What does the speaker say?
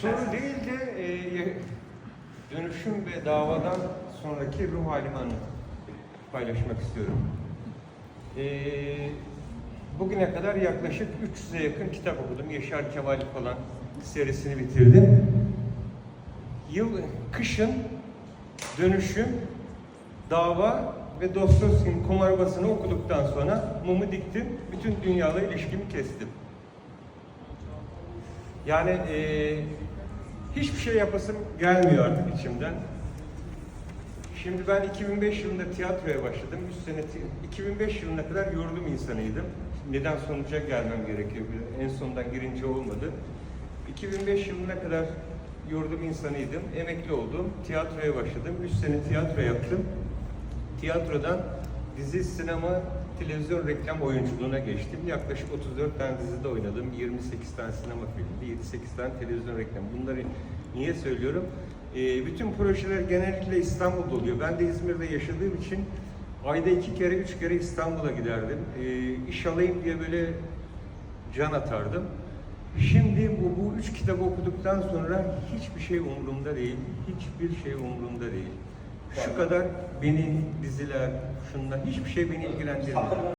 soru değil de e, dönüşüm ve davadan sonraki ruh halimi paylaşmak istiyorum. E, bugüne kadar yaklaşık 300'e yakın kitap okudum. Yaşar Kemal falan serisini bitirdim. Yıl kışın dönüşüm, dava ve Dostoyevski'nin kumarbasını okuduktan sonra mumu diktim. Bütün dünyayla ilişkimi kestim. Yani eee, hiçbir şey yapasım gelmiyor artık içimden. Şimdi ben 2005 yılında tiyatroya başladım. 3 sene ti- 2005 yılına kadar yurdum insanıydım. Neden sonuca gelmem gerekiyor? En sondan girince olmadı. 2005 yılına kadar yurdum insanıydım. Emekli oldum. Tiyatroya başladım. 3 sene tiyatro yaptım. Tiyatrodan dizi, sinema, televizyon reklam oyunculuğuna geçtim. Yaklaşık 34 tane dizide oynadım. 28 tane sinema filmi, 7-8 tane televizyon reklamı. Bunları niye söylüyorum? Ee, bütün projeler genellikle İstanbul'da oluyor. Ben de İzmir'de yaşadığım için ayda iki kere, üç kere İstanbul'a giderdim. Ee, iş alayım diye böyle can atardım. Şimdi bu, bu üç kitabı okuduktan sonra hiçbir şey umurumda değil. Hiçbir şey umurumda değil. Şu kadar beni diziler, şunlar hiçbir şey beni ilgilendirmiyor.